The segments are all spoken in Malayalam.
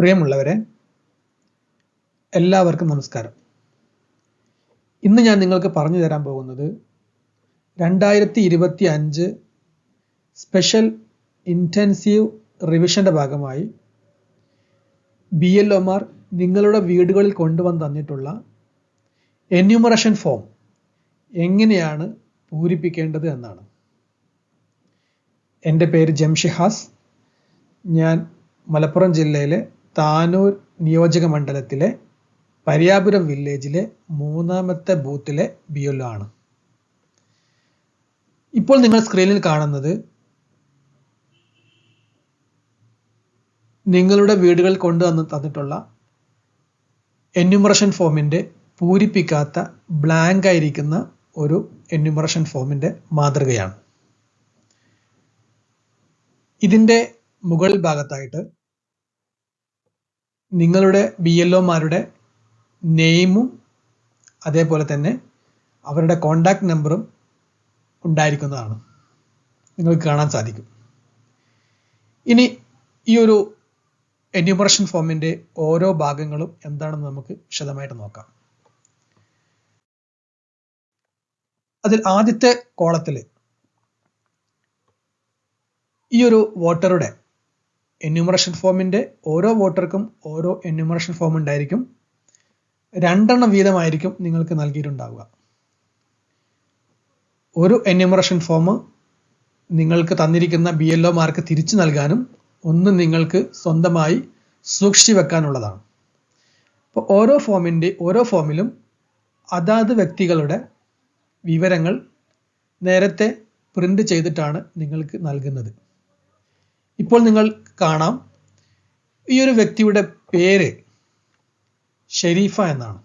പ്രിയമുള്ളവരെ എല്ലാവർക്കും നമസ്കാരം. ഇന്ന് ഞാൻ നിങ്ങൾക്ക് പറഞ്ഞു തരാൻ പോകുന്നത് രണ്ടായിരത്തി ഇരുപത്തി അഞ്ച് സ്പെഷ്യൽ ഇന്റൻസീവ് റിവിഷന്റെ ഭാഗമായി ബി എൽ ഒമാർ നിങ്ങളുടെ വീടുകളിൽ കൊണ്ടുവന്ന് തന്നിട്ടുള്ള എന്യൂമറേഷൻ ഫോം എങ്ങനെയാണ് പൂരിപ്പിക്കേണ്ടത് എന്നാണ്. എന്റെ പേര് ജംഷിഹാസ്. ഞാൻ മലപ്പുറം ജില്ലയിലെ താനൂർ നിയോജക മണ്ഡലത്തിലെ പരിയാപുരം വില്ലേജിലെ മൂന്നാമത്തെ ബൂത്തിലെ ബി എൽ ആണ്. ഇപ്പോൾ നിങ്ങൾ സ്ക്രീനിൽ കാണുന്നത് നിങ്ങളുടെ വീടുകൾ കൊണ്ടുവന്ന് തന്നിട്ടുള്ള എന്യൂമറേഷൻ ഫോമിന്റെ പൂരിപ്പിക്കാത്ത ബ്ലാങ്ക് ആയിരിക്കുന്ന ഒരു എന്യൂമറേഷൻ ഫോമിന്റെ മാതൃകയാണ്. ഇതിന്റെ മുകൾ ഭാഗത്തായിട്ട് നിങ്ങളുടെ ബി എൽ ഒമാരുടെ നെയിമും അതേപോലെ തന്നെ അവരുടെ കോണ്ടാക്ട് നമ്പറും ഉണ്ടായിരിക്കുന്നതാണ്. നിങ്ങൾക്ക് കാണാൻ സാധിക്കും. ഇനി ഈ ഒരു എന്യൂമറേഷൻ ഫോമിന്റെ ഓരോ ഭാഗങ്ങളും എന്താണെന്ന് നമുക്ക് വിശദമായിട്ട് നോക്കാം. അതിൽ ആദ്യത്തെ കോളത്തിൽ ഈ ഒരു വോട്ടറുടെ എന്യൂമറേഷൻ ഫോമിന്റെ ഓരോ വോട്ടർക്കും ഓരോ എന്യൂമറേഷൻ ഫോം ഉണ്ടായിരിക്കും. രണ്ടെണ്ണം വീതമായിരിക്കും നിങ്ങൾക്ക് നൽകിയിട്ടുണ്ടാവുക. ഒരു എന്യൂമറേഷൻ ഫോം നിങ്ങൾക്ക് തന്നിരിക്കുന്ന ബി എൽ ഒമാർക്ക് തിരിച്ചു നൽകാനും ഒന്ന് നിങ്ങൾക്ക് സ്വന്തമായി സൂക്ഷിച്ചു വെക്കാനുള്ളതാണ്. അപ്പോൾ ഓരോ ഫോമിന്റെ ഓരോ ഫോമിലും അതാത് വ്യക്തികളുടെ വിവരങ്ങൾ നേരത്തെ പ്രിന്റ് ചെയ്തിട്ടാണ് നിങ്ങൾക്ക് നൽകുന്നത്. ഇപ്പോൾ നിങ്ങൾ കാണാം ഈ ഒരു വ്യക്തിയുടെ പേര് ഷെരീഫ എന്നാണ്.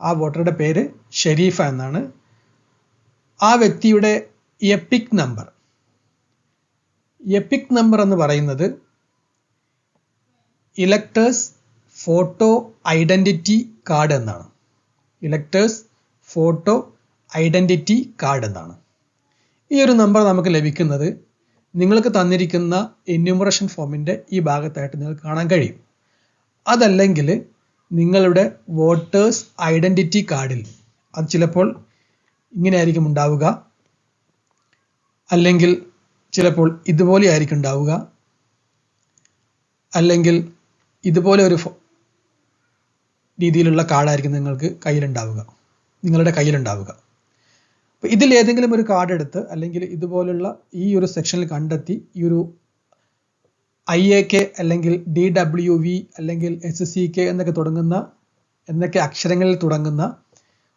ആ വോട്ടറുടെ പേര് ഷെരീഫ എന്നാണ്. ആ വ്യക്തിയുടെ എപ്പിക് നമ്പർ എപ്പിക് നമ്പർ എന്ന് പറയുന്നത് ഇലക്ടേഴ്സ് ഫോട്ടോ ഐഡന്റിറ്റി കാർഡ് എന്നാണ്. ഇലക്ടേഴ്സ് ഫോട്ടോ ഐഡന്റിറ്റി കാർഡ് എന്നാണ്. ഈ ഒരു നമ്പർ നമുക്ക് ലഭിക്കുന്നത് നിങ്ങൾക്ക് തന്നിരിക്കുന്ന എന്യൂമറേഷൻ ഫോമിന്റെ ഈ ഭാഗത്തായിട്ട് നിങ്ങൾക്ക് കാണാൻ കഴിയും. അതല്ലെങ്കിൽ നിങ്ങളുടെ വോട്ടേഴ്സ് ഐഡന്റിറ്റി കാർഡിൽ അത് ചിലപ്പോൾ ഇങ്ങനെയായിരിക്കും ഉണ്ടാവുക. അല്ലെങ്കിൽ ചിലപ്പോൾ ഇതുപോലെ ആയിരിക്കും ഉണ്ടാവുക. അല്ലെങ്കിൽ ഇതുപോലെ ഒരു രീതിയിലുള്ള കാർഡായിരിക്കും നിങ്ങൾക്ക് കയ്യിലുണ്ടാവുക. നിങ്ങളുടെ കയ്യിലുണ്ടാവുക. ഇതിൽ ഏതെങ്കിലും ഒരു കാർഡ് എടുത്ത് അല്ലെങ്കിൽ ഇതുപോലുള്ള ഈ ഒരു സെക്ഷനിൽ കണ്ടെത്തി ഈ ഒരു ഐ എ കെ അല്ലെങ്കിൽ ഡി ഡബ്ല്യു വി അല്ലെങ്കിൽ എസ് സി കെ എന്നൊക്കെ തുടങ്ങുന്ന എന്നൊക്കെ അക്ഷരങ്ങളിൽ തുടങ്ങുന്ന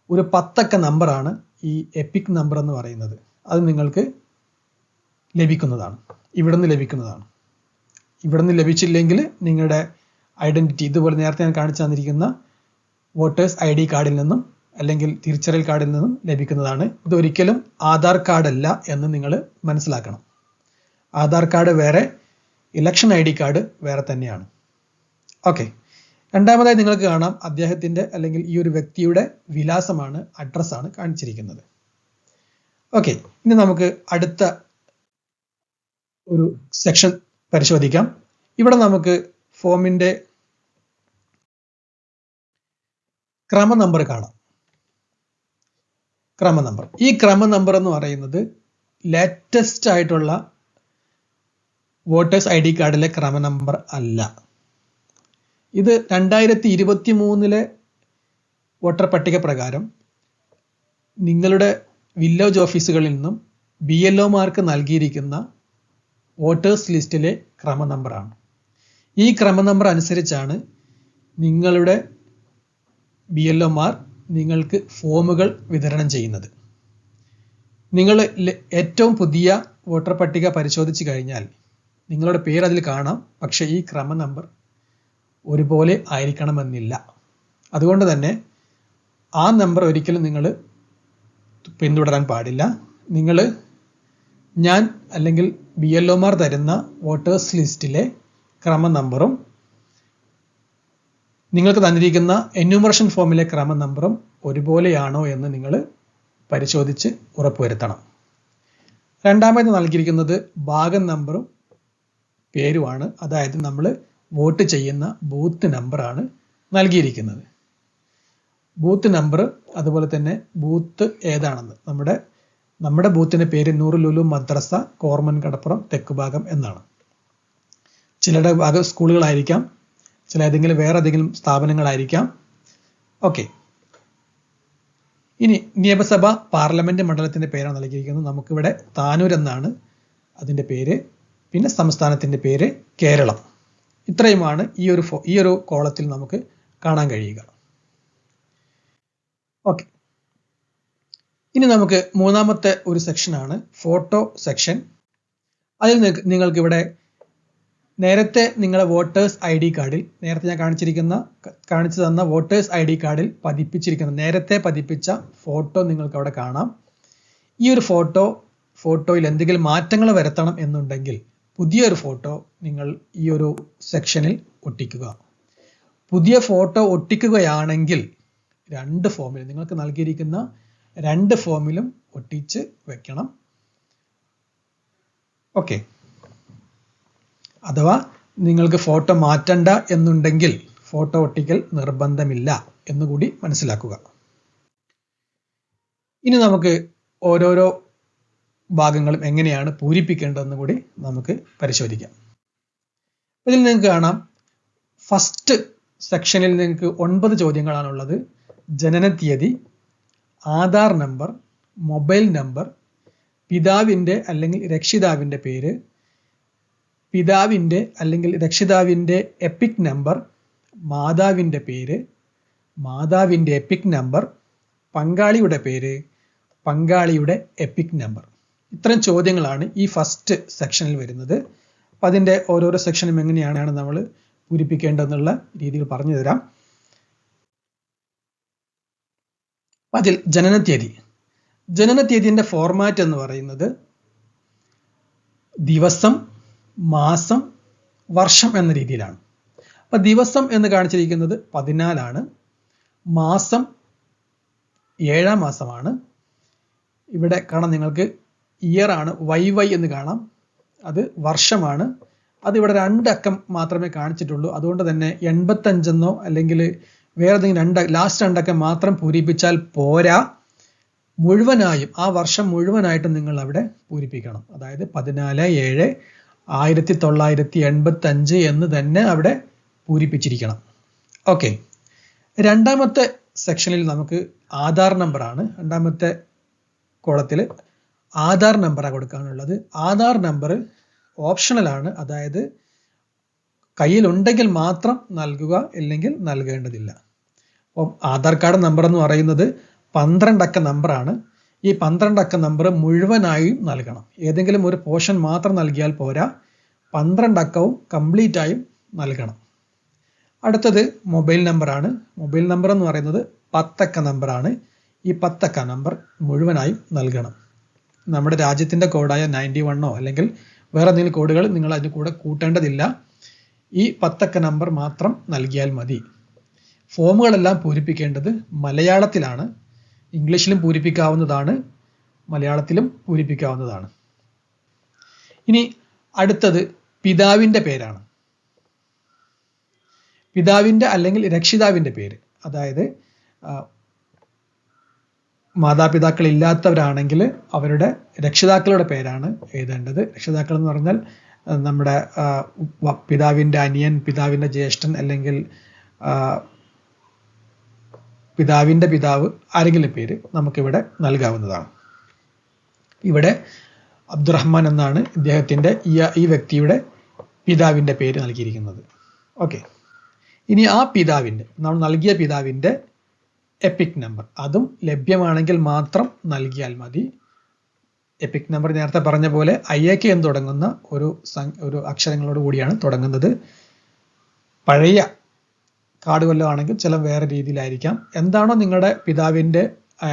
ഒരു പത്തക്ക നമ്പറാണ് ഈ എപ്പിക് നമ്പർ എന്ന് പറയുന്നത്. അത് നിങ്ങൾക്ക് ലഭിക്കുന്നതാണ്. ഇവിടെ നിന്ന് ലഭിക്കുന്നതാണ്. ഇവിടെ നിന്ന് ലഭിച്ചില്ലെങ്കിൽ നിങ്ങളുടെ ഐഡന്റിറ്റി ഇതുപോലെ നേരത്തെ ഞാൻ കാണിച്ചു തന്നിരിക്കുന്ന വോട്ടേഴ്സ് ഐ ഡി കാർഡിൽ നിന്നും അല്ലെങ്കിൽ തിരിച്ചറിയൽ കാർഡിൽ നിന്നും ലഭിക്കുന്നതാണ്. ഇതൊരിക്കലും ആധാർ കാർഡ് അല്ല എന്ന് നിങ്ങൾ മനസ്സിലാക്കണം. ആധാർ കാർഡ് വേറെ ഇലക്ഷൻ ഐ ഡി കാർഡ് വേറെ തന്നെയാണ്. ഓക്കെ രണ്ടാമതായി നിങ്ങൾക്ക് കാണാം അദ്ദേഹത്തിന്റെ അല്ലെങ്കിൽ ഈ ഒരു വ്യക്തിയുടെ വിലാസമാണ് അഡ്രസ്സാണ് കാണിച്ചിരിക്കുന്നത്. ഓക്കെ ഇനി നമുക്ക് അടുത്ത ഒരു സെക്ഷൻ പരിശോധിക്കാം. ഇവിടെ നമുക്ക് ഫോമിന്റെ ക്രമ നമ്പർ കാണാം. ക്രമ നമ്പർ ഈ ക്രമ നമ്പർ എന്ന് പറയുന്നത് ലേറ്റസ്റ്റ് ആയിട്ടുള്ള വോട്ടേഴ്സ് ഐ ഡി കാർഡിലെ ക്രമ നമ്പർ അല്ല. ഇത് രണ്ടായിരത്തി ഇരുപത്തി മൂന്നിലെ വോട്ടർ പട്ടിക പ്രകാരം നിങ്ങളുടെ വില്ലേജ് ഓഫീസുകളിൽ നിന്നും ബി എൽ ഒമാർക്ക് നൽകിയിരിക്കുന്ന വോട്ടേഴ്സ് ലിസ്റ്റിലെ ക്രമ നമ്പറാണ് ഈ ക്രമ നമ്പർ അനുസരിച്ചാണ് നിങ്ങളുടെ ബി എൽ ഒമാർ നിങ്ങൾക്ക് ഫോമുകൾ വിതരണം ചെയ്യുന്നത്. നിങ്ങൾ ഏറ്റവും പുതിയ വോട്ടർ പട്ടിക പരിശോധിച്ച് കഴിഞ്ഞാൽ നിങ്ങളുടെ പേര് അതിൽ കാണാം. പക്ഷേ ഈ ക്രമ നമ്പർ ഒരുപോലെ ആയിരിക്കണമെന്നില്ല. അതുകൊണ്ട് തന്നെ ആ നമ്പർ ഒരിക്കലും നിങ്ങൾ പിന്തുടരാൻ പാടില്ല. നിങ്ങൾ ഞാൻ അല്ലെങ്കിൽ ബി എൽ ഒമാർ തരുന്ന വോട്ടേഴ്സ് ലിസ്റ്റിലെ ക്രമ നമ്പറും നിങ്ങൾക്ക് തന്നിരിക്കുന്ന എന്യൂമറേഷൻ ഫോമിലെ ക്രമ നമ്പറും ഒരുപോലെയാണോ എന്ന് നിങ്ങൾ പരിശോധിച്ച് ഉറപ്പുവരുത്തണം. രണ്ടാമത് നൽകിയിരിക്കുന്നത് ഭാഗം നമ്പറും പേരുമാണ്. അതായത് നമ്മൾ വോട്ട് ചെയ്യുന്ന ബൂത്ത് നമ്പറാണ് നൽകിയിരിക്കുന്നത്. ബൂത്ത് നമ്പർ അതുപോലെ തന്നെ ബൂത്ത് ഏതാണെന്ന്. നമ്മുടെ നമ്മുടെ ബൂത്തിന്റെ പേര് നൂറ് ലുലു മദ്രസ കോർമൻ കടപ്പുറം തെക്ക് ഭാഗം എന്നാണ്. ചിലരുടെ ഭാഗം സ്കൂളുകളായിരിക്കാം ചില ഏതെങ്കിലും വേറെ ഏതെങ്കിലും സ്ഥാപനങ്ങളായിരിക്കാം. ഓക്കെ ഇനി നിയമസഭ പാർലമെന്റ് മണ്ഡലത്തിന്റെ പേരാണ് നൽകിയിരിക്കുന്നത്. നമുക്കിവിടെ താനൂർ എന്നാണ് അതിന്റെ പേര്. പിന്നെ സംസ്ഥാനത്തിന്റെ പേര് കേരളം. ഇത്രയുമാണ് ഈ ഒരു ഈ ഒരു കോളത്തിൽ നമുക്ക് കാണാൻ കഴിയുക. ഓക്കെ ഇനി നമുക്ക് മൂന്നാമത്തെ ഒരു സെക്ഷനാണ് ഫോട്ടോ സെക്ഷൻ അതിൽ നിങ്ങൾക്ക് ഇവിടെ നേരത്തെ നിങ്ങളെ വോട്ടേഴ്സ് ഐ ഡി കാർഡിൽ നേരത്തെ ഞാൻ കാണിച്ചിരിക്കുന്ന കാണിച്ചു തന്ന വോട്ടേഴ്സ് ഐ ഡി കാർഡിൽ പതിപ്പിച്ചിരിക്കുന്ന നേരത്തെ പതിപ്പിച്ച ഫോട്ടോ നിങ്ങൾക്ക് അവിടെ കാണാം. ഈ ഒരു ഫോട്ടോ ഫോട്ടോയിൽ എന്തെങ്കിലും മാറ്റങ്ങൾ വരുത്തണം എന്നുണ്ടെങ്കിൽ പുതിയൊരു ഫോട്ടോ നിങ്ങൾ ഈ ഒരു സെക്ഷനിൽ ഒട്ടിക്കുക. പുതിയ ഫോട്ടോ ഒട്ടിക്കുകയാണെങ്കിൽ രണ്ട് ഫോമിൽ നിങ്ങൾക്ക് നൽകിയിരിക്കുന്ന രണ്ട് ഫോമിലും ഒട്ടിച്ച് വെക്കണം. ഓക്കെ. അഥവാ നിങ്ങൾക്ക് ഫോട്ടോ മാറ്റണ്ട എന്നുണ്ടെങ്കിൽ ഫോട്ടോ ഒട്ടിക്കൽ നിർബന്ധമില്ല എന്നുകൂടി മനസ്സിലാക്കുക. ഇനി നമുക്ക് ഓരോരോ ഭാഗങ്ങളും എങ്ങനെയാണ് പൂരിപ്പിക്കേണ്ടതെന്ന് കൂടി നമുക്ക് പരിശോധിക്കാം. ഇതിൽ നിങ്ങൾക്ക് കാണാം. ഫസ്റ്റ് സെക്ഷനിൽ നിങ്ങൾക്ക് ഒൻപത് ചോദ്യങ്ങളാണുള്ളത്. ജനനത്തീയതി ആധാർ നമ്പർ മൊബൈൽ നമ്പർ പിതാവിന്റെ അല്ലെങ്കിൽ രക്ഷിതാവിന്റെ പേര് പിതാവിന്റെ അല്ലെങ്കിൽ രക്ഷിതാവിന്റെ എപ്പിക് നമ്പർ മാതാവിന്റെ പേര് മാതാവിന്റെ എപ്പിക് നമ്പർ പങ്കാളിയുടെ പേര് പങ്കാളിയുടെ എപ്പിക് നമ്പർ ഇത്തരം ചോദ്യങ്ങളാണ് ഈ ഫസ്റ്റ് സെക്ഷനിൽ വരുന്നത്. അപ്പം അതിന്റെ ഓരോരോ സെക്ഷനും എങ്ങനെയാണ് നമ്മൾ പൂരിപ്പിക്കേണ്ടതെന്നുള്ള രീതിയിൽ പറഞ്ഞു തരാം. അതിൽ ജനനത്തീയതി ജനനത്തീയതിന്റെ ഫോർമാറ്റ് എന്ന് പറയുന്നത് ദിവസം മാസം വർഷം എന്ന രീതിയിലാണ്. അപ്പൊ ദിവസം എന്ന് കാണിച്ചിരിക്കുന്നത് പതിനാലാണ്. മാസം ഏഴാം മാസമാണ്. ഇവിടെ കാണാം നിങ്ങൾക്ക് ഇയർ ആണ്. വൈ വൈ എന്ന് കാണാം. അത് വർഷമാണ്. അത് ഇവിടെ രണ്ടക്കം മാത്രമേ കാണിച്ചിട്ടുള്ളൂ. അതുകൊണ്ട് തന്നെ എൺപത്തഞ്ചെന്നോ അല്ലെങ്കിൽ വേറെ എന്തെങ്കിലും രണ്ട് ലാസ്റ്റ് രണ്ടക്കം മാത്രം പൂരിപ്പിച്ചാൽ പോരാ. മുഴുവനായും ആ വർഷം മുഴുവനായിട്ടും നിങ്ങൾ അവിടെ പൂരിപ്പിക്കണം. അതായത് പതിനാല് ഏഴ് ആയിരത്തി തൊള്ളായിരത്തി എൺപത്തി അഞ്ച് എന്ന് തന്നെ അവിടെ പൂരിപ്പിച്ചിരിക്കണം. ഓക്കെ രണ്ടാമത്തെ സെക്ഷനിൽ നമുക്ക് ആധാർ നമ്പർ ആണ്. രണ്ടാമത്തെ കോളത്തിൽ ആധാർ നമ്പറാണ് കൊടുക്കാനുള്ളത്. ആധാർ നമ്പർ ഓപ്ഷണലാണ് അതായത് കയ്യിലുണ്ടെങ്കിൽ മാത്രം നൽകുക ഇല്ലെങ്കിൽ നൽകേണ്ടതില്ല. അപ്പം ആധാർ കാർഡ് നമ്പർ എന്ന് പറയുന്നത് പന്ത്രണ്ടക്ക നമ്പറാണ് ഈ പന്ത്രണ്ടക്ക നമ്പർ മുഴുവനായും നൽകണം. ഏതെങ്കിലും ഒരു പോർഷൻ മാത്രം നൽകിയാൽ പോരാ. പന്ത്രണ്ടക്കവും കംപ്ലീറ്റ് ആയും നൽകണം. അടുത്തത് മൊബൈൽ നമ്പറാണ് മൊബൈൽ നമ്പർ എന്ന് പറയുന്നത് പത്തക്ക നമ്പറാണ് ഈ പത്തക്ക നമ്പർ മുഴുവനായും നൽകണം. നമ്മുടെ രാജ്യത്തിന്റെ കോഡായ നയന്റി വണ്ണോ അല്ലെങ്കിൽ വേറെ എന്തെങ്കിലും കോഡുകൾ നിങ്ങൾ അതിന് കൂടെ കൂട്ടേണ്ടതില്ല. ഈ പത്തക്ക നമ്പർ മാത്രം നൽകിയാൽ മതി. ഫോമുകളെല്ലാം പൂരിപ്പിക്കേണ്ടത് മലയാളത്തിലാണ്. ഇംഗ്ലീഷിലും പൂരിപ്പിക്കാവുന്നതാണ് മലയാളത്തിലും പൂരിപ്പിക്കാവുന്നതാണ്. ഇനി അടുത്തത് പിതാവിന്റെ പേരാണ്. പിതാവിന്റെ അല്ലെങ്കിൽ രക്ഷിതാവിന്റെ പേര്. അതായത് മാതാപിതാക്കൾ ഇല്ലാത്തവരാണെങ്കിൽ അവരുടെ രക്ഷിതാക്കളുടെ പേരാണ് എഴുതേണ്ടത്. രക്ഷിതാക്കൾ എന്ന് പറഞ്ഞാൽ നമ്മുടെ പിതാവിന്റെ അനിയൻ പിതാവിന്റെ ജ്യേഷ്ഠൻ അല്ലെങ്കിൽ പിതാവിന്റെ പിതാവ് ആരെങ്കിലും പേര് നമുക്കിവിടെ നൽകാവുന്നതാണ്. ഇവിടെ അബ്ദുറഹ്മാൻ എന്നാണ് ഇദ്ദേഹത്തിന്റെ ഈ വ്യക്തിയുടെ പിതാവിന്റെ പേര് നൽകിയിരിക്കുന്നത്. ഓക്കെ. ഇനി ആ പിതാവിന്റെ നമ്മൾ നൽകിയ പിതാവിന്റെ എപ്പിക് നമ്പർ അതും ലഭ്യമാണെങ്കിൽ മാത്രം നൽകിയാൽ മതി. എപ്പിക് നമ്പർ നേരത്തെ പറഞ്ഞ പോലെ ഐ എ കെ എന്ന് തുടങ്ങുന്ന ഒരു ഒരു അക്ഷരങ്ങളോട് കൂടിയാണ് തുടങ്ങുന്നത്. പഴയ കാർഡ് കൊല്ലമാണെങ്കിൽ ആണെങ്കിൽ ചില വേറെ രീതിയിലായിരിക്കാം. എന്താണോ നിങ്ങളുടെ പിതാവിന്റെ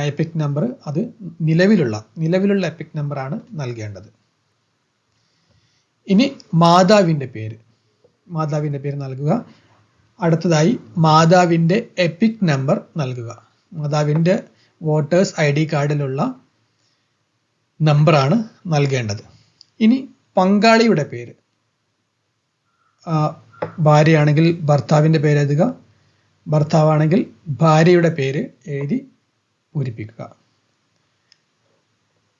എപ്പിക് നമ്പർ അത് നിലവിലുള്ള നിലവിലുള്ള എപ്പിക് നമ്പറാണ് നൽകേണ്ടത്. ഇനി മാതാവിന്റെ പേര്. മാതാവിന്റെ പേര് നൽകുക. അടുത്തതായി മാതാവിന്റെ എപ്പിക് നമ്പർ നൽകുക. മാതാവിന്റെ വോട്ടേഴ്സ് ഐ ഡി കാർഡിലുള്ള നമ്പറാണ് നൽകേണ്ടത്. ഇനി പങ്കാളിയുടെ പേര്. ഭാര്യയാണെങ്കിൽ ഭർത്താവിന്റെ പേര് എഴുതുക. ഭർത്താവാണെങ്കിൽ ഭാര്യയുടെ പേര് എഴുതി പൂരിപ്പിക്കുക.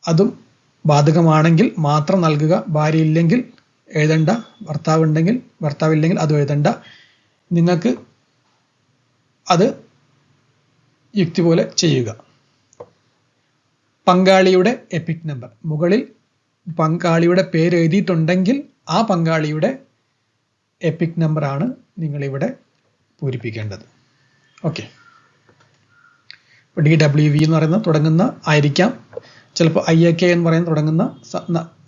അതും ബാധകമാണെങ്കിൽ മാത്രം നൽകുക. ഭാര്യ ഇല്ലെങ്കിൽ എഴുതണ്ട. ഭർത്താവ് ഉണ്ടെങ്കിൽ ഭർത്താവ് ഇല്ലെങ്കിൽ അത് എഴുതണ്ട. നിങ്ങൾക്ക് അത് യുക്തി പോലെ ചെയ്യുക. പങ്കാളിയുടെ എപ്പിക് നമ്പർ മുകളിൽ പങ്കാളിയുടെ പേര് എഴുതിയിട്ടുണ്ടെങ്കിൽ ആ പങ്കാളിയുടെ എപ്പിക് നമ്പറാണ് നിങ്ങളിവിടെ പൂരിപ്പിക്കേണ്ടത്. ഓക്കെ ഡി ഡബ്ല്യു വി എന്ന് പറയുന്ന തുടങ്ങുന്ന ആയിരിക്കാം. ചിലപ്പോൾ ഐ എ കെ എന്ന് പറയുന്ന തുടങ്ങുന്ന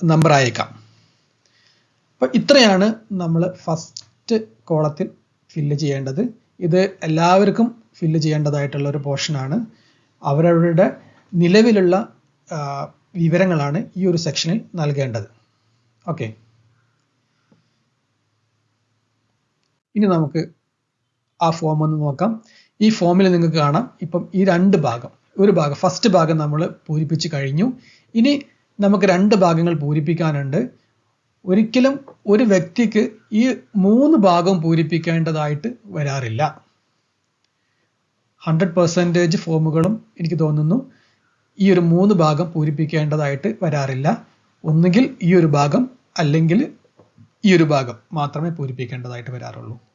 നമ്പർ ആയേക്കാം. അപ്പോൾ ഇത്രയാണ് നമ്മൾ ഫസ്റ്റ് കോളത്തിൽ ഫില്ല് ചെയ്യേണ്ടത്. ഇത് എല്ലാവർക്കും ഫില്ല് ചെയ്യേണ്ടതായിട്ടുള്ള ഒരു പോർഷനാണ് അവരവരുടെ നിലവിലുള്ള വിവരങ്ങളാണ് ഈ ഒരു സെക്ഷനിൽ നൽകേണ്ടത്. ഓക്കെ ഇനി നമുക്ക് ആ ഫോം ഒന്ന് നോക്കാം. ഈ ഫോമിൽ നിങ്ങൾക്ക് കാണാം. ഇപ്പം ഈ രണ്ട് ഭാഗം ഒരു ഭാഗം ഫസ്റ്റ് ഭാഗം നമ്മൾ പൂരിപ്പിച്ച് കഴിഞ്ഞു. ഇനി നമുക്ക് രണ്ട് ഭാഗങ്ങൾ പൂരിപ്പിക്കാനുണ്ട്. ഒരിക്കലും ഒരു വ്യക്തിക്ക് ഈ മൂന്ന് ഭാഗം പൂരിപ്പിക്കേണ്ടതായിട്ട് വരാറില്ല. ഹൺഡ്രഡ് പെർസെന്റേജ് ഫോമുകളും എനിക്ക് തോന്നുന്നു ഈ ഒരു മൂന്ന് ഭാഗം പൂരിപ്പിക്കേണ്ടതായിട്ട് വരാറില്ല. ഒന്നുകിൽ ഈ ഒരു ഭാഗം അല്ലെങ്കിൽ ഈ ഒരു ഭാഗം മാത്രമേ പൂരിപ്പിക്കേണ്ടതായിട്ട് വരാറുള്ളൂ.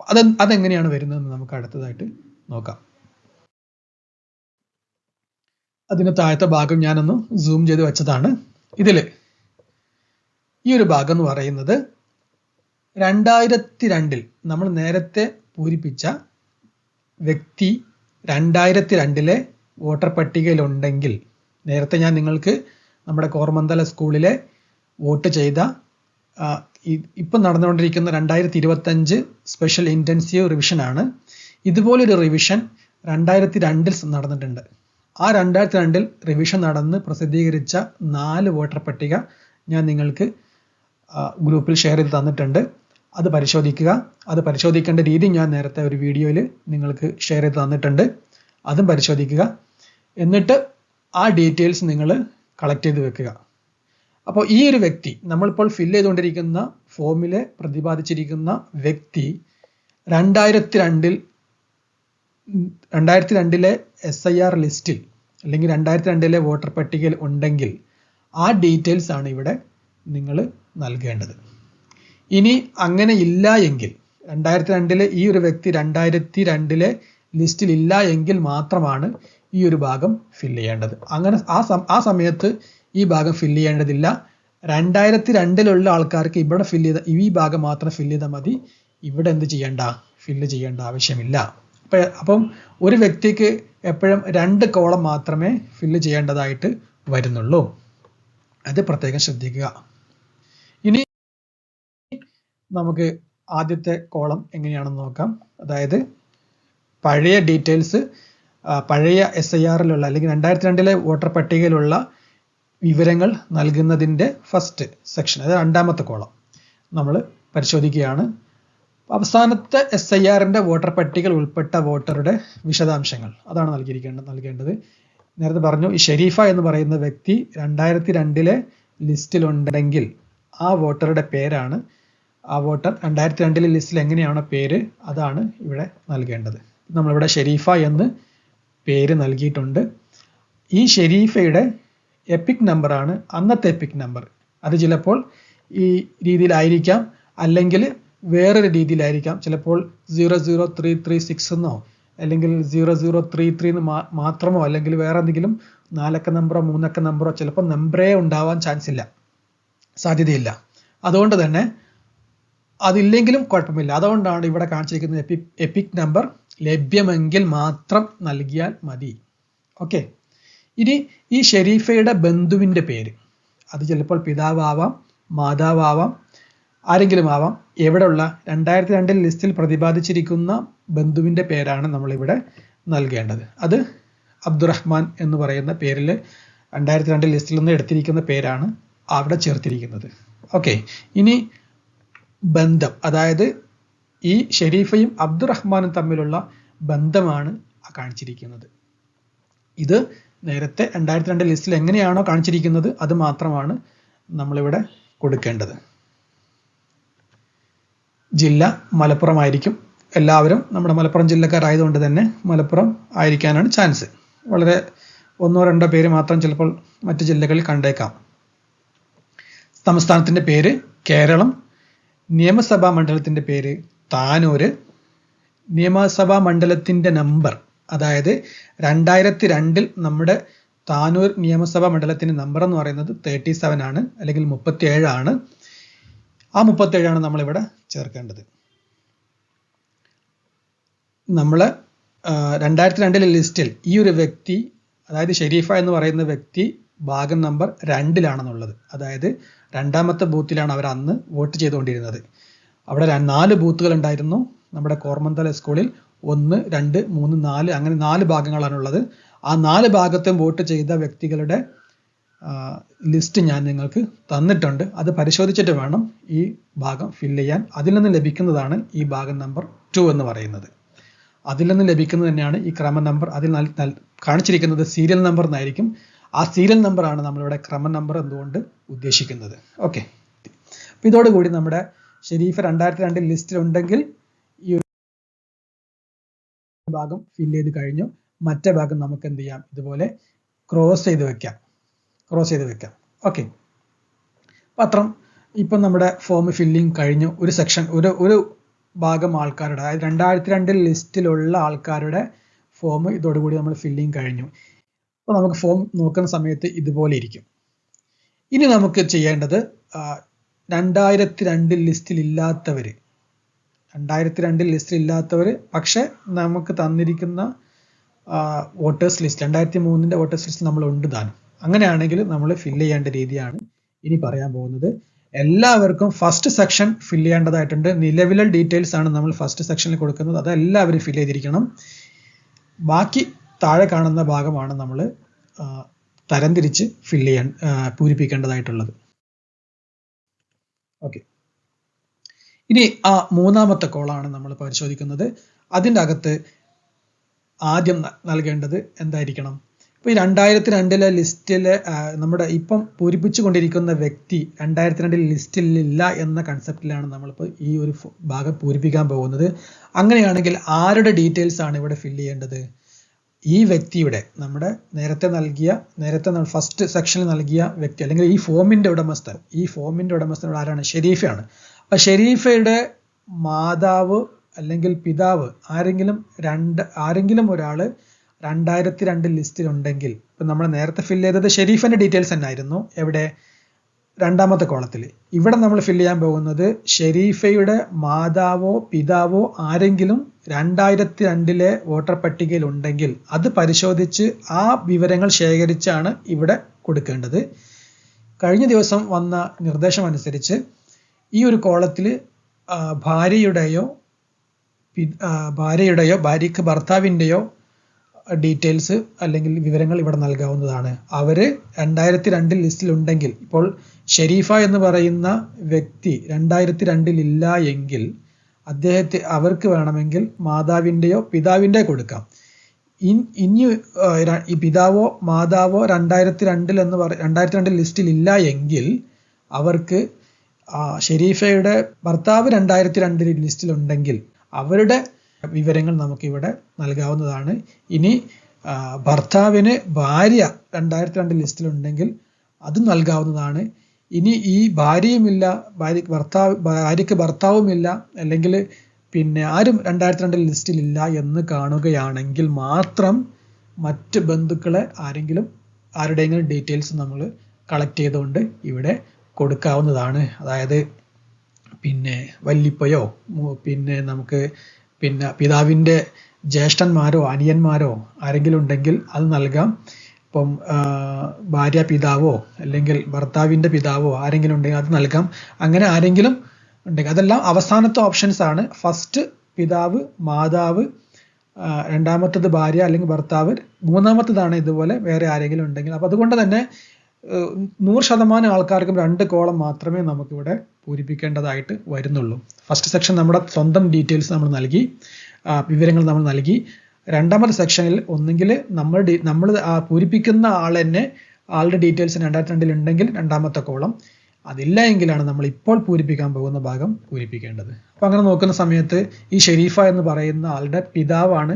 അത് അതെങ്ങനെയാണ് വരുന്നതെന്ന് നമുക്ക് അടുത്തതായിട്ട് നോക്കാം. അതിന് താഴത്തെ ഭാഗം ഞാനൊന്ന് സൂം ചെയ്ത് വെച്ചതാണ്. ഇതിൽ ഈ ഒരു ഭാഗം എന്ന് പറയുന്നത് രണ്ടായിരത്തി രണ്ടിൽ നമ്മൾ നേരത്തെ പൂരിപ്പിച്ച വ്യക്തി രണ്ടായിരത്തി രണ്ടിലെ വോട്ടർ പട്ടികയിലുണ്ടെങ്കിൽ നേരത്തെ ഞാൻ നിങ്ങൾക്ക് നമ്മുടെ കോർമന്തല സ്കൂളിലെ വോട്ട് ചെയ്ത ഇപ്പം നടന്നുകൊണ്ടിരിക്കുന്ന രണ്ടായിരത്തി ഇരുപത്തഞ്ച് സ്പെഷ്യൽ ഇന്റൻസീവ് റിവിഷനാണ് ഇതുപോലൊരു റിവിഷൻ രണ്ടായിരത്തി രണ്ടിൽ നടന്നിട്ടുണ്ട്. ആ രണ്ടായിരത്തി രണ്ടിൽ റിവിഷൻ നടന്ന് പ്രസിദ്ധീകരിച്ച നാല് വോട്ടർ പട്ടിക ഞാൻ നിങ്ങൾക്ക് ഗ്രൂപ്പിൽ ഷെയർ ചെയ്ത് തന്നിട്ടുണ്ട്. അത് പരിശോധിക്കുക. അത് പരിശോധിക്കേണ്ട രീതി ഞാൻ നേരത്തെ ഒരു വീഡിയോയിൽ നിങ്ങൾക്ക് ഷെയർ ചെയ്ത് തന്നിട്ടുണ്ട്. അതും പരിശോധിക്കുക. എന്നിട്ട് ആ ഡീറ്റെയിൽസ് നിങ്ങൾ കളക്ട് ചെയ്ത് വെക്കുക. അപ്പോൾ ഈ ഒരു വ്യക്തി നമ്മളിപ്പോൾ ഫില്ല് ചെയ്തുകൊണ്ടിരിക്കുന്ന ഫോമിലെ പ്രതിപാദിച്ചിരിക്കുന്ന വ്യക്തി രണ്ടായിരത്തി രണ്ടിൽ രണ്ടായിരത്തി രണ്ടിലെ എസ് ഐ ആർ ലിസ്റ്റിൽ അല്ലെങ്കിൽ രണ്ടായിരത്തി രണ്ടിലെ വോട്ടർ പട്ടികയിൽ ഉണ്ടെങ്കിൽ ആ ഡീറ്റെയിൽസ് ആണ് ഇവിടെ നിങ്ങൾ നൽകേണ്ടത്. ഇനി അങ്ങനെ ഇല്ല എങ്കിൽ രണ്ടായിരത്തി രണ്ടിലെ ഈ ഒരു വ്യക്തി രണ്ടായിരത്തി രണ്ടിലെ ലിസ്റ്റിൽ ഇല്ല എങ്കിൽ മാത്രമാണ് ഈ ഒരു ഭാഗം ഫില്ല് ചെയ്യേണ്ടത്. അങ്ങനെ ആ ആ സമയത്ത് ഈ ഭാഗം ഫില്ല് ചെയ്യേണ്ടതില്ല. രണ്ടായിരത്തി രണ്ടിലുള്ള ആൾക്കാർക്ക് ഇവിടെ ഫില്ല് ചെയ്ത ഈ ഭാഗം മാത്രം ഫില്ല് ചെയ്താൽ മതി. ഇവിടെ എന്ത് ചെയ്യേണ്ട? ഫില്ല് ചെയ്യേണ്ട ആവശ്യമില്ല. അപ്പോൾ അപ്പം ഒരു വ്യക്തിക്ക് എപ്പോഴും രണ്ട് കോളം മാത്രമേ ഫില്ല് ചെയ്യേണ്ടതായിട്ട് വരുന്നുള്ളൂ. അത് പ്രത്യേകം ശ്രദ്ധിക്കുക. ഇനി നമുക്ക് ആദ്യത്തെ കോളം എങ്ങനെയാണെന്ന് നോക്കാം. അതായത് പഴയ ഡീറ്റെയിൽസ് പഴയ എസ് ഐ ആറിലുള്ള അല്ലെങ്കിൽ രണ്ടായിരത്തി രണ്ടിലെ വോട്ടർ പട്ടികയിലുള്ള വിവരങ്ങൾ നൽകുന്നതിന്റെ ഫസ്റ്റ് സെക്ഷൻ അതായത് രണ്ടാമത്തെ കോളം നമ്മൾ പരിശോധിക്കുകയാണ്. അവസാനത്തെ എസ് ഐ ആറിന്റെ വോട്ടർ പട്ടികയിൽ ഉൾപ്പെട്ട വോട്ടറുടെ വിശദാംശങ്ങൾ. അതാണ് നൽകിയിരിക്കേണ്ടത് നൽകേണ്ടത്. നേരത്തെ പറഞ്ഞു ഈ ഷെരീഫ എന്ന് പറയുന്ന വ്യക്തി രണ്ടായിരത്തി രണ്ടിലെ ലിസ്റ്റിലുണ്ടെങ്കിൽ ആ വോട്ടറുടെ പേരാണ്. ആ വോട്ടർ രണ്ടായിരത്തി രണ്ടിലെ ലിസ്റ്റിൽ എങ്ങനെയാണ് പേര് അതാണ് ഇവിടെ നൽകേണ്ടത്. നമ്മളിവിടെ ഷെരീഫ എന്ന് പേര് നൽകിയിട്ടുണ്ട്. ഈ ഷെരീഫയുടെ എപ്പിക് നമ്പറാണ് അന്നത്തെ എപ്പിക് നമ്പർ അത് ചിലപ്പോൾ ഈ രീതിയിലായിരിക്കാം അല്ലെങ്കിൽ വേറൊരു രീതിയിലായിരിക്കാം. ചിലപ്പോൾ zero zero three three six എന്നോ അല്ലെങ്കിൽ സീറോ സീറോ ത്രീ ത്രീ എന്ന് മാത്രമോ അല്ലെങ്കിൽ വേറെ എന്തെങ്കിലും നാലക്ക നമ്പറോ മൂന്നക്ക നമ്പറോ ചിലപ്പോൾ നമ്പറേ ഉണ്ടാവാൻ ചാൻസ് ഇല്ല. സാധ്യതയില്ല. അതുകൊണ്ട് തന്നെ അതില്ലെങ്കിലും കുഴപ്പമില്ല. അതുകൊണ്ടാണ് ഇവിടെ കാണിച്ചിരിക്കുന്നത് എപ്പിക് എപ്പിക് നമ്പർ ലഭ്യമെങ്കിൽ മാത്രം നൽകിയാൽ മതി. ഓക്കെ ഇനി ഈ ഷെരീഫയുടെ ബന്ധുവിന്റെ പേര്. അത് ചിലപ്പോൾ പിതാവാവാം മാതാവാവാം ആരെങ്കിലും ആവാം എവിടെയുള്ള? രണ്ടായിരത്തി രണ്ടിൽ ലിസ്റ്റിൽ പ്രതിപാദിച്ചിരിക്കുന്ന ബന്ധുവിന്റെ പേരാണ് നമ്മളിവിടെ നൽകേണ്ടത്. അത് അബ്ദുറഹ്മാൻ എന്ന് പറയുന്ന പേരിൽ രണ്ടായിരത്തി രണ്ടിൽ ലിസ്റ്റിൽ നിന്ന് എടുത്തിരിക്കുന്ന പേരാണ് അവിടെ ചേർത്തിരിക്കുന്നത്. ഓക്കെ ഇനി ബന്ധം. അതായത് ഈ ഷെരീഫയും അബ്ദുറഹ്മാനും തമ്മിലുള്ള ബന്ധമാണ് കാണിച്ചിരിക്കുന്നത്. ഇത് നേരത്തെ രണ്ടായിരത്തി രണ്ട് ലിസ്റ്റിൽ എങ്ങനെയാണോ കാണിച്ചിരിക്കുന്നത് അത് മാത്രമാണ് നമ്മളിവിടെ കൊടുക്കേണ്ടത്. ജില്ല മലപ്പുറം ആയിരിക്കും എല്ലാവരും നമ്മുടെ മലപ്പുറം ജില്ലക്കാരായതുകൊണ്ട് തന്നെ മലപ്പുറം ആയിരിക്കാനാണ് ചാൻസ്. വളരെ ഒന്നോ രണ്ടോ പേര് മാത്രം ചിലപ്പോൾ മറ്റു ജില്ലകളിൽ കണ്ടേക്കാം. സംസ്ഥാനത്തിന്റെ പേര് കേരളം. നിയമസഭാ മണ്ഡലത്തിന്റെ പേര് താനൂര്. നിയമസഭാ മണ്ഡലത്തിന്റെ നമ്പർ അതായത് രണ്ടായിരത്തി രണ്ടിൽ നമ്മുടെ താനൂർ നിയമസഭാ മണ്ഡലത്തിന്റെ നമ്പർ എന്ന് പറയുന്നത് തേർട്ടി സെവൻ ആണ് അല്ലെങ്കിൽ മുപ്പത്തി ഏഴാണ് ആ മുപ്പത്തേഴാണ് നമ്മളിവിടെ ചേർക്കേണ്ടത്. നമ്മൾ രണ്ടായിരത്തി രണ്ടിലെ ലിസ്റ്റിൽ ഈ ഒരു വ്യക്തി അതായത് ഷെരീഫ എന്ന് പറയുന്ന വ്യക്തി ഭാഗം നമ്പർ രണ്ടിലാണെന്നുള്ളത്. അതായത് രണ്ടാമത്തെ ബൂത്തിലാണ് അവർ അന്ന് വോട്ട് ചെയ്തുകൊണ്ടിരുന്നത്. അവിടെ നാല് ബൂത്തുകൾ ഉണ്ടായിരുന്നു നമ്മുടെ കോർമന്തല സ്കൂളിൽ ഒന്ന് രണ്ട് മൂന്ന് നാല് അങ്ങനെ നാല് ഭാഗങ്ങളാണുള്ളത് ആ നാല് ഭാഗത്തും വോട്ട് ചെയ്ത വ്യക്തികളുടെ ലിസ്റ്റ് ഞാൻ നിങ്ങൾക്ക് തന്നിട്ടുണ്ട്. അത് പരിശോധിച്ചിട്ട് വേണം ഈ ഭാഗം ഫില്ല് ചെയ്യാൻ. അതിൽ നിന്ന് ലഭിക്കുന്നതാണ് ഈ ഭാഗം നമ്പർ ടു എന്ന് പറയുന്നത്. അതിൽ നിന്ന് ലഭിക്കുന്നത് തന്നെയാണ് ഈ ക്രമ നമ്പർ അതിൽ കാണിച്ചിരിക്കുന്നത് സീരിയൽ നമ്പർ എന്നായിരിക്കും. ആ സീരിയൽ നമ്പറാണ് നമ്മളിവിടെ ക്രമ നമ്പർ എന്തുകൊണ്ട് ഉദ്ദേശിക്കുന്നത്. ഓക്കെ ഇതോടുകൂടി നമ്മുടെ ഷെരീഫ് രണ്ടായിരത്തി രണ്ടിൽ ലിസ്റ്റിൽ ഉണ്ടെങ്കിൽ ഈ ഒരു ഭാഗം ഫിൽ ചെയ്ത് കഴിഞ്ഞു. മറ്റേ ഭാഗം നമുക്ക് എന്ത് ചെയ്യാം? ഇതുപോലെ ക്രോസ് ചെയ്ത് വെക്കാം. ക്രോസ് ചെയ്ത് വെക്കാം. ഓക്കെ പത്രം. ഇപ്പം നമ്മുടെ ഫോം ഫില്ലിങ് കഴിഞ്ഞു. ഒരു സെക്ഷൻ ഒരു ഒരു ഭാഗം ആൾക്കാരുടെ അതായത് രണ്ടായിരത്തി രണ്ടിൽ ലിസ്റ്റിലുള്ള ആൾക്കാരുടെ ഫോം ഇതോടുകൂടി നമ്മൾ ഫില്ലിങ് കഴിഞ്ഞു. അപ്പോൾ നമുക്ക് ഫോം നോക്കുന്ന സമയത്ത് ഇതുപോലെ ഇരിക്കും. ഇനി നമുക്ക് ചെയ്യേണ്ടത് രണ്ടായിരത്തി രണ്ടിൽ ലിസ്റ്റിൽ ഇല്ലാത്തവർ രണ്ടായിരത്തി രണ്ടിൽ ലിസ്റ്റിൽ ഇല്ലാത്തവർ പക്ഷെ നമുക്ക് തന്നിരിക്കുന്ന വോട്ടേഴ്സ് ലിസ്റ്റ് രണ്ടായിരത്തി മൂന്നിന്റെ വോട്ടേഴ്സ് ലിസ്റ്റ് നമ്മൾ ഉണ്ട് താനും. അങ്ങനെയാണെങ്കിൽ നമ്മൾ ഫില്ല് ചെയ്യേണ്ട രീതിയാണ് ഇനി പറയാൻ പോകുന്നത്. എല്ലാവർക്കും ഫസ്റ്റ് സെക്ഷൻ ഫില്ല് ചെയ്യേണ്ടതായിട്ടുണ്ട്. നിലവിലെ ഡീറ്റെയിൽസ് ആണ് നമ്മൾ ഫസ്റ്റ് സെക്ഷനിൽ കൊടുക്കുന്നത്. അത് എല്ലാവരും ഫില്ല് ചെയ്തിരിക്കണം. ബാക്കി താഴെ കാണുന്ന ഭാഗമാണ് നമ്മൾ തരംതിരിച്ച് ഫില്ല് ചെയ്യാൻ പൂരിപ്പിക്കേണ്ടതായിട്ടുള്ളത്. ഓക്കെ. ഇനി ആ മൂന്നാമത്തെ കോളാണ് നമ്മൾ പരിശോധിക്കുന്നത്. അതിന്റെ അകത്ത് ആദ്യം നൽകേണ്ടത് എന്തായിരിക്കണം? ഇപ്പൊ ഈ രണ്ടായിരത്തി രണ്ടിലെ ലിസ്റ്റിലെ നമ്മുടെ ഇപ്പം പൂരിപ്പിച്ചു കൊണ്ടിരിക്കുന്ന വ്യക്തി രണ്ടായിരത്തി രണ്ടിൽ ലിസ്റ്റിലില്ല എന്ന കൺസെപ്റ്റിലാണ് നമ്മളിപ്പോൾ ഈ ഒരു ഭാഗം പൂരിപ്പിക്കാൻ പോകുന്നത്. അങ്ങനെയാണെങ്കിൽ ആരുടെ ഡീറ്റെയിൽസ് ആണ് ഇവിടെ ഫില്ല് ചെയ്യേണ്ടത്? ഈ വ്യക്തിയുടെ നമ്മുടെ നേരത്തെ നൽകിയ നേരത്തെ ഫസ്റ്റ് സെക്ഷനിൽ നൽകിയ വ്യക്തി അല്ലെങ്കിൽ ഈ ഫോമിന്റെ ഉടമസ്ഥൻ ഈ ഫോമിന്റെ ഉടമസ്ഥൻ ആരാണ്? ഷെരീഫയാണ്. അപ്പം ഷെരീഫയുടെ മാതാവ് അല്ലെങ്കിൽ പിതാവ് ആരെങ്കിലും രണ്ട് ആരെങ്കിലും ഒരാൾ രണ്ടായിരത്തി രണ്ട് ലിസ്റ്റിലുണ്ടെങ്കിൽ ഇപ്പം നമ്മൾ നേരത്തെ ഫില്ല് ചെയ്തത് ഷെരീഫിന്റെ ഡീറ്റെയിൽസ് തന്നെ ആയിരുന്നു എവിടെ? രണ്ടാമത്തെ കോളത്തിൽ ഇവിടെ നമ്മൾ ഫില്ല് ചെയ്യാൻ പോകുന്നത് ഷെരീഫയുടെ മാതാവോ പിതാവോ ആരെങ്കിലും രണ്ടായിരത്തി രണ്ടിലെ വോട്ടർ പട്ടികയിൽ ഉണ്ടെങ്കിൽ അത് പരിശോധിച്ച് ആ വിവരങ്ങൾ ശേഖരിച്ചാണ് ഇവിടെ കൊടുക്കേണ്ടത്. കഴിഞ്ഞ ദിവസം വന്ന നിർദ്ദേശം അനുസരിച്ച് ഈ ഒരു കോളത്തിൽ ഭാര്യയുടെയോ ഭാര്യയുടെയോ ഭാര്യയ്ക്ക് ഭർത്താവിന്റെയോ ഡീറ്റെയിൽസ് അല്ലെങ്കിൽ വിവരങ്ങൾ ഇവിടെ നൽകാവുന്നതാണ്. അവർ രണ്ടായിരത്തി രണ്ടിൽ ലിസ്റ്റിലുണ്ടെങ്കിൽ ഇപ്പോൾ ഷെരീഫ എന്ന് പറയുന്ന വ്യക്തി രണ്ടായിരത്തി രണ്ടിലില്ല എങ്കിൽ അദ്ദേഹത്തെ അവർക്ക് വേണമെങ്കിൽ മാതാവിന്റെയോ പിതാവിന്റെയോ കൊടുക്കാം. ഇനി ഈ പിതാവോ മാതാവോ രണ്ടായിരത്തി രണ്ടിൽ എന്ന് പറ രണ്ടായിരത്തി രണ്ടിൽ ലിസ്റ്റിൽ ഇല്ല എങ്കിൽ അവർക്ക് ഷെരീഫയുടെ ഭർത്താവ് രണ്ടായിരത്തി രണ്ടിൽ ലിസ്റ്റിലുണ്ടെങ്കിൽ അവരുടെ വിവരങ്ങൾ നമുക്കിവിടെ നൽകാവുന്നതാണ്. ഇനി ഭർത്താവിന് ഭാര്യ രണ്ടായിരത്തി ലിസ്റ്റിൽ ഉണ്ടെങ്കിൽ അത് നൽകാവുന്നതാണ്. ഇനി ഈ ഭാര്യയുമില്ല ഭാര്യ ഭർത്താവ് ഭാര്യയ്ക്ക് ഭർത്താവുമില്ല അല്ലെങ്കിൽ പിന്നെ ആരും രണ്ടായിരത്തി രണ്ടിൽ ലിസ്റ്റിലില്ല എന്ന് കാണുകയാണെങ്കിൽ മാത്രം മറ്റ് ബന്ധുക്കളെ ആരെങ്കിലും ആരുടെയെങ്കിലും ഡീറ്റെയിൽസ് നമ്മൾ കളക്ട് ചെയ്തുകൊണ്ട് ഇവിടെ കൊടുക്കാവുന്നതാണ്. അതായത് പിന്നെ വല്ലിപ്പയോ പിന്നെ നമുക്ക് പിന്നെ പിതാവിന്റെ ജ്യേഷ്ഠന്മാരോ അനിയന്മാരോ ആരെങ്കിലും ഉണ്ടെങ്കിൽ അത് നൽകാം. ഇപ്പം ഭാര്യ പിതാവോ അല്ലെങ്കിൽ ഭർത്താവിന്റെ പിതാവോ ആരെങ്കിലും ഉണ്ടെങ്കിൽ അത് നൽകാം. അങ്ങനെ ആരെങ്കിലും ഉണ്ടെങ്കിൽ അതെല്ലാം അവസാനത്തെ ഓപ്ഷൻസ് ആണ്. ഫസ്റ്റ് പിതാവ് മാതാവ് രണ്ടാമത്തത് ഭാര്യ അല്ലെങ്കിൽ ഭർത്താവ് മൂന്നാമത്തതാണ് ഇതുപോലെ വേറെ ആരെങ്കിലും ഉണ്ടെങ്കിൽ. അപ്പോൾ അതുകൊണ്ട് തന്നെ നൂറ് ശതമാനം ആൾക്കാർക്കും രണ്ട് കോളം മാത്രമേ നമുക്കിവിടെ പൂരിപ്പിക്കേണ്ടതായിട്ട് വരുന്നുള്ളൂ. ഫസ്റ്റ് സെക്ഷൻ നമ്മുടെ സ്വന്തം ഡീറ്റെയിൽസ് നമ്മൾ നൽകി വിവരങ്ങൾ നമ്മൾ നൽകി. രണ്ടാമത്തെ സെക്ഷനിൽ ഒന്നുകിൽ നമ്മൾ നമ്മൾ പൂരിപ്പിക്കുന്ന ആൾ തന്നെ ആളുടെ ഡീറ്റെയിൽസ് രണ്ടായിരത്തി രണ്ടിൽ ഉണ്ടെങ്കിൽ രണ്ടാമത്തെ കോളം. അതില്ല എങ്കിലാണ് നമ്മൾ ഇപ്പോൾ പൂരിപ്പിക്കാൻ പോകുന്ന ഭാഗം പൂരിപ്പിക്കേണ്ടത്. അപ്പോൾ അങ്ങനെ നോക്കുന്ന സമയത്ത് ഈ ഷെരീഫ എന്ന് പറയുന്ന ആളുടെ പിതാവാണ്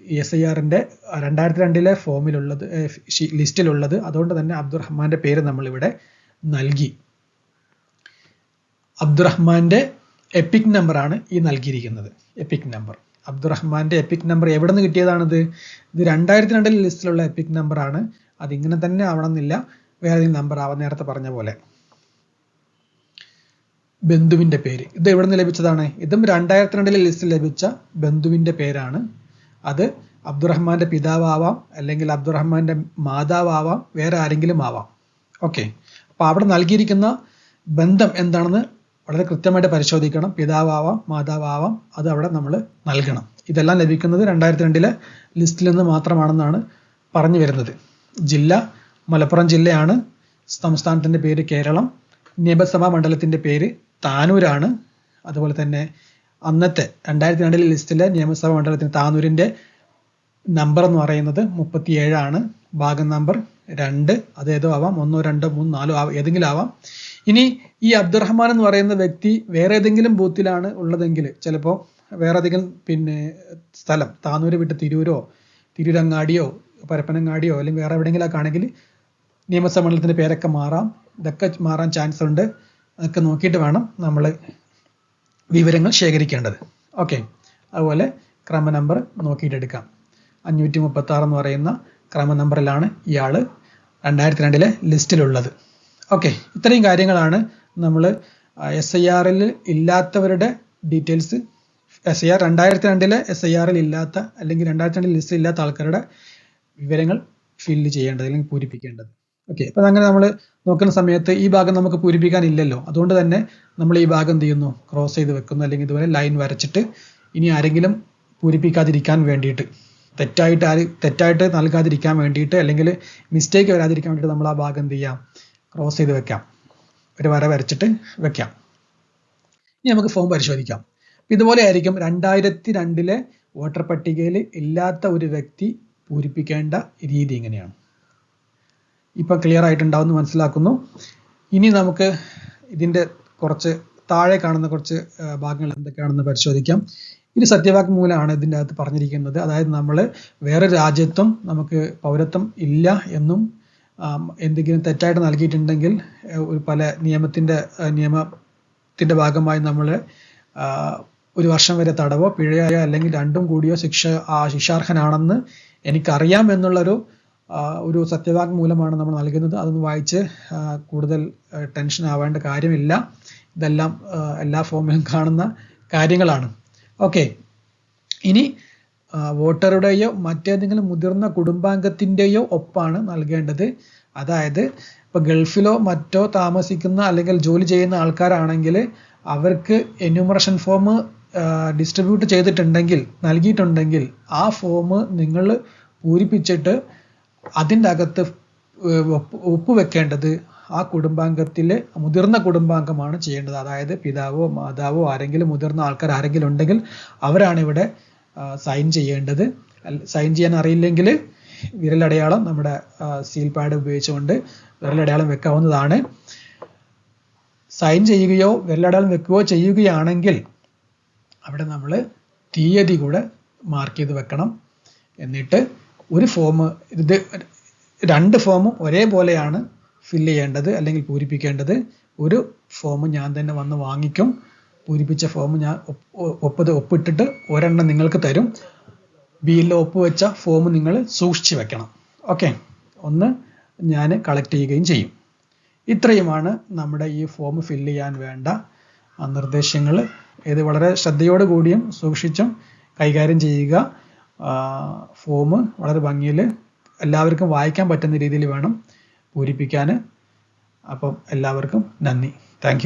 എസ് ഐ ആറിന്റെ രണ്ടായിരത്തി രണ്ടിലെ ഫോമിലുള്ളത് ലിസ്റ്റിലുള്ളത്. അതുകൊണ്ട് തന്നെ അബ്ദുറഹ്മാന്റെ പേര് നമ്മൾ ഇവിടെ നൽകി അബ്ദുറഹ്മാന്റെ എപ്പിക് നമ്പറാണ് ഈ നൽകിയിരിക്കുന്നത്. എപ്പിക് നമ്പർ അബ്ദുറഹ്മാന്റെ എപ്പിക് നമ്പർ എവിടെ നിന്ന് കിട്ടിയതാണിത്? ഇത് രണ്ടായിരത്തി രണ്ടിലെ ലിസ്റ്റിലുള്ള എപ്പിക് നമ്പറാണ് അതിങ്ങനെ തന്നെ ആവണമെന്നില്ല. വേറെ നമ്പർ ആവാം നേരത്തെ പറഞ്ഞ പോലെ. ബന്ധുവിന്റെ പേര്. ഇത് എവിടെ നിന്ന് ലഭിച്ചതാണ്? ഇതും രണ്ടായിരത്തി രണ്ടിലെ ലിസ്റ്റിൽ ലഭിച്ച ബന്ധുവിന്റെ പേരാണ് അത് അബ്ദുറഹ്മാന്റെ പിതാവാവാം അല്ലെങ്കിൽ അബ്ദുറഹ്മാന്റെ മാതാവാവാം വേറെ ആരെങ്കിലും ആവാം. ഓക്കെ അപ്പോൾ അവിടെ നൽകിയിരിക്കുന്ന ബന്ധം എന്താണെന്ന് വളരെ കൃത്യമായിട്ട് പരിശോധിക്കണം. പിതാവാവാം മാതാവാവാം അത് അവിടെ നമ്മൾ നൽകണം. ഇതെല്ലാം ലഭിക്കുന്നത് രണ്ടായിരത്തി രണ്ടിലെ ലിസ്റ്റിൽ നിന്ന് മാത്രമാണെന്നാണ് പറഞ്ഞു വരുന്നത്. ജില്ല മലപ്പുറം ജില്ലയാണ്. സംസ്ഥാനത്തിന്റെ പേര് കേരളം. നിയമസഭാ മണ്ഡലത്തിന്റെ പേര് താനൂരാണ്. അതുപോലെ തന്നെ അന്നത്തെ രണ്ടായിരത്തി രണ്ടിലെ ലിസ്റ്റിലെ നിയമസഭാ മണ്ഡലത്തിന് താനൂരിന്റെ നമ്പർ എന്ന് പറയുന്നത് മുപ്പത്തിയേഴാണ്. ഭാഗം നമ്പർ രണ്ട് അതേതോ ആവാം. ഒന്നോ രണ്ടോ മൂന്നോ നാലോ ആവാം. ഏതെങ്കിലും ആവാം. ഇനി ഈ അബ്ദുറഹ്മാൻ എന്ന് പറയുന്ന വ്യക്തി വേറെ ഏതെങ്കിലും ബൂത്തിലാണ് ഉള്ളതെങ്കിൽ ചിലപ്പോൾ വേറെ ഏതെങ്കിലും പിന്നെ സ്ഥലം താനൂര് വിട്ട് തിരൂരോ തിരൂരങ്ങാടിയോ പരപ്പനങ്ങാടിയോ അല്ലെങ്കിൽ വേറെ എവിടെയെങ്കിലൊക്കെ ആണെങ്കിൽ നിയമസഭാ മണ്ഡലത്തിന്റെ പേരൊക്കെ മാറാം. ഇതൊക്കെ മാറാൻ ചാൻസ് ഉണ്ട്. അതൊക്കെ നോക്കിയിട്ട് വേണം നമ്മൾ വിവരങ്ങൾ ശേഖരിക്കേണ്ടത്. ഓക്കെ. അതുപോലെ ക്രമ നമ്പർ നോക്കിയിട്ടെടുക്കാം അഞ്ഞൂറ്റി മുപ്പത്തി ആറ് എന്ന് പറയുന്ന ക്രമ നമ്പറിലാണ് ഇയാൾ രണ്ടായിരത്തി രണ്ടിലെ ലിസ്റ്റിലുള്ളത്. ഓക്കെ. ഇത്രയും കാര്യങ്ങളാണ് നമ്മൾ എസ് ഐ ആറിൽ ഇല്ലാത്തവരുടെ ഡീറ്റെയിൽസ്. എസ് ഐ ആർ രണ്ടായിരത്തി രണ്ടിലെ എസ് ഐ ആറിൽ ഇല്ലാത്ത അല്ലെങ്കിൽ രണ്ടായിരത്തി രണ്ടിൽ ലിസ്റ്റിൽ ഇല്ലാത്ത ആൾക്കാരുടെ വിവരങ്ങൾ ഫില്ല് ചെയ്യേണ്ടത് അല്ലെങ്കിൽ പൂരിപ്പിക്കേണ്ടത്. ഓക്കെ അപ്പം അങ്ങനെ നമ്മൾ നോക്കുന്ന സമയത്ത് ഈ ഭാഗം നമുക്ക് പൂരിപ്പിക്കാൻ ഇല്ലല്ലോ അതുകൊണ്ട് തന്നെ നമ്മൾ ഈ ഭാഗം എന്ത് ചെയ്യുന്നു? ക്രോസ് ചെയ്ത് വെക്കുന്നു. അല്ലെങ്കിൽ ഇതുപോലെ ലൈൻ വരച്ചിട്ട് ഇനി ആരെങ്കിലും പൂരിപ്പിക്കാതിരിക്കാൻ വേണ്ടിയിട്ട് തെറ്റായിട്ട് ആര് തെറ്റായിട്ട് നൽകാതിരിക്കാൻ വേണ്ടിയിട്ട് അല്ലെങ്കിൽ മിസ്റ്റേക്ക് വരാതിരിക്കാൻ വേണ്ടിയിട്ട് നമ്മൾ ആ ഭാഗം എന്ത് ചെയ്യാം? ക്രോസ് ചെയ്ത് വെക്കാം. ഒരു വര വരച്ചിട്ട് വെക്കാം. ഇനി നമുക്ക് ഫോം പരിശോധിക്കാം. ഇതുപോലെ ആയിരിക്കും രണ്ടായിരത്തി രണ്ടിലെ വോട്ടർ പട്ടികയിൽ ഇല്ലാത്ത ഒരു വ്യക്തി പൂരിപ്പിക്കേണ്ട രീതി ഇങ്ങനെയാണ്. ഇപ്പൊ ക്ലിയർ ആയിട്ടുണ്ടാവും മനസ്സിലാക്കുന്നു. ഇനി നമുക്ക് ഇതിന്റെ കുറച്ച് താഴെ കാണുന്ന കുറച്ച് ഭാഗങ്ങൾ എന്തൊക്കെയാണെന്ന് പരിശോധിക്കാം. ഇത് സത്യവാങ്മൂലമാണ് ഇതിന്റെ അകത്ത് പറഞ്ഞിരിക്കുന്നത്. അതായത് നമ്മൾ വേറെ രാജ്യത്തും നമുക്ക് പൗരത്വം ഇല്ല എന്നും എന്തെങ്കിലും തെറ്റായിട്ട് നൽകിയിട്ടുണ്ടെങ്കിൽ ഒരു പല നിയമത്തിന്റെ നിയമത്തിന്റെ ഭാഗമായി നമ്മൾ ഒരു വർഷം വരെ തടവോ പിഴയോ അല്ലെങ്കിൽ രണ്ടും കൂടിയോ ശിക്ഷ ശിക്ഷാർഹനാണെന്ന് എനിക്കറിയാം എന്നുള്ളൊരു ഒരു സത്യവാങ്മൂലമാണ് നമ്മൾ നൽകുന്നത്. അതൊന്ന് വായിച്ച് കൂടുതൽ ടെൻഷൻ ആവേണ്ട കാര്യമില്ല. ഇതെല്ലാം എല്ലാ ഫോമിലും കാണുന്ന കാര്യങ്ങളാണ്. ഓക്കെ ഇനി വോട്ടറുടെയോ മറ്റേതെങ്കിലും മുതിർന്ന കുടുംബാംഗത്തിന്റെയോ ഒപ്പാണ് നൽകേണ്ടത്. അതായത് ഇപ്പോൾ ഗൾഫിലോ മറ്റോ താമസിക്കുന്ന അല്ലെങ്കിൽ ജോലി ചെയ്യുന്ന ആൾക്കാരാണെങ്കിൽ അവർക്ക് എന്യൂമറേഷൻ ഫോം ഡിസ്ട്രിബ്യൂട്ട് ചെയ്തിട്ടുണ്ടെങ്കിൽ നൽകിയിട്ടുണ്ടെങ്കിൽ ആ ഫോം നിങ്ങൾ പൂരിപ്പിച്ചിട്ട് അതിന്റെ അകത്ത് ഒപ്പുവെക്കേണ്ടത് ആ കുടുംബാംഗത്തിലെ മുതിർന്ന കുടുംബാംഗമാണ് ചെയ്യേണ്ടത്. അതായത് പിതാവോ മാതാവോ ആരെങ്കിലും മുതിർന്ന ആൾക്കാർ ആരെങ്കിലും ഉണ്ടെങ്കിൽ അവരാണ് ഇവിടെ സൈൻ ചെയ്യേണ്ടത്. സൈൻ ചെയ്യാൻ അറിയില്ലെങ്കിൽ വിരലടയാളം നമ്മുടെ സീൽ പാഡ് ഉപയോഗിച്ചുകൊണ്ട് വിരലടയാളം വെക്കാവുന്നതാണ്. സൈൻ ചെയ്യുകയോ വിരലടയാളം വെക്കുകയോ ചെയ്യുകയാണെങ്കിൽ അവിടെ നമ്മൾ തീയതി കൂടെ മാർക്ക് ചെയ്ത് വെക്കണം. എന്നിട്ട് ഒരു ഫോം ഇത് രണ്ട് ഫോമും ഒരേപോലെയാണ് ഫില്ല് ചെയ്യേണ്ടത് അല്ലെങ്കിൽ പൂരിപ്പിക്കേണ്ടത്. ഒരു ഫോം ഞാൻ തന്നെ വന്ന് വാങ്ങിക്കും. പൂരിപ്പിച്ച ഫോം ഞാൻ ഒപ്പത് ഒപ്പിട്ടിട്ട് ഒരെണ്ണം നിങ്ങൾക്ക് തരും. ബിയിൽ ഒപ്പ് വെച്ച ഫോം നിങ്ങൾ സൂക്ഷിച്ചു വെക്കണം. ഓക്കെ ഒന്ന് ഞാൻ കളക്ട് ചെയ്യുകയും ചെയ്യും. ഇത്രയുമാണ് നമ്മുടെ ഈ ഫോം ഫില്ല് ചെയ്യാൻ വേണ്ട നിർദ്ദേശങ്ങൾ. ഇത് വളരെ ശ്രദ്ധയോടുകൂടിയും സൂക്ഷിച്ചും കൈകാര്യം ചെയ്യുക. ഫോം വളരെ ഭംഗിയിൽ എല്ലാവർക്കും വായിക്കാൻ പറ്റുന്ന രീതിയിൽ വേണം പൂരിപ്പിക്കാൻ അപ്പം എല്ലാവർക്കും നന്ദി. താങ്ക്